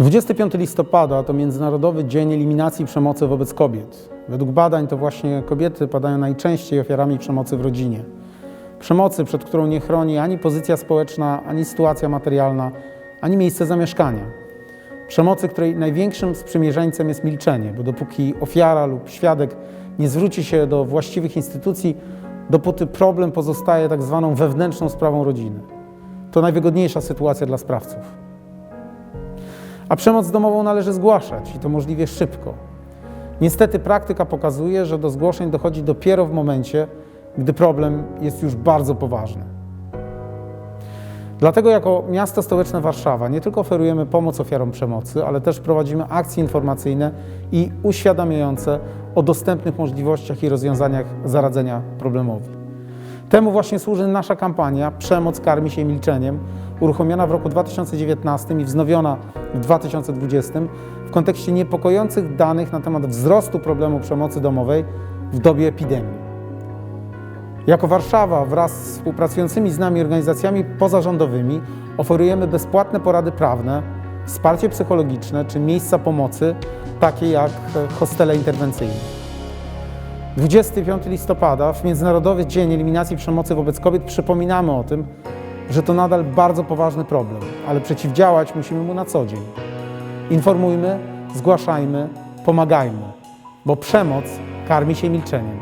25 listopada to Międzynarodowy Dzień Eliminacji Przemocy wobec Kobiet. Według badań to właśnie kobiety padają najczęściej ofiarami przemocy w rodzinie. Przemocy, przed którą nie chroni ani pozycja społeczna, ani sytuacja materialna, ani miejsce zamieszkania. Przemocy, której największym sprzymierzeńcem jest milczenie, bo dopóki ofiara lub świadek nie zwróci się do właściwych instytucji, dopóty problem pozostaje tak zwaną wewnętrzną sprawą rodziny. To najwygodniejsza sytuacja dla sprawców. A przemoc domową należy zgłaszać i to możliwie szybko. Niestety praktyka pokazuje, że do zgłoszeń dochodzi dopiero w momencie, gdy problem jest już bardzo poważny. Dlatego jako miasto stołeczne Warszawa nie tylko oferujemy pomoc ofiarom przemocy, ale też prowadzimy akcje informacyjne i uświadamiające o dostępnych możliwościach i rozwiązaniach zaradzenia problemowi. Temu właśnie służy nasza kampania Przemoc karmi się milczeniem, uruchomiona w roku 2019 i wznowiona w 2020 w kontekście niepokojących danych na temat wzrostu problemu przemocy domowej w dobie epidemii. Jako Warszawa wraz z współpracującymi z nami organizacjami pozarządowymi oferujemy bezpłatne porady prawne, wsparcie psychologiczne czy miejsca pomocy, takie jak hostele interwencyjne. 25 listopada, w Międzynarodowy Dzień Eliminacji Przemocy wobec Kobiet, przypominamy o tym, że to nadal bardzo poważny problem, ale przeciwdziałać musimy mu na co dzień. Informujmy, zgłaszajmy, pomagajmy, bo przemoc karmi się milczeniem.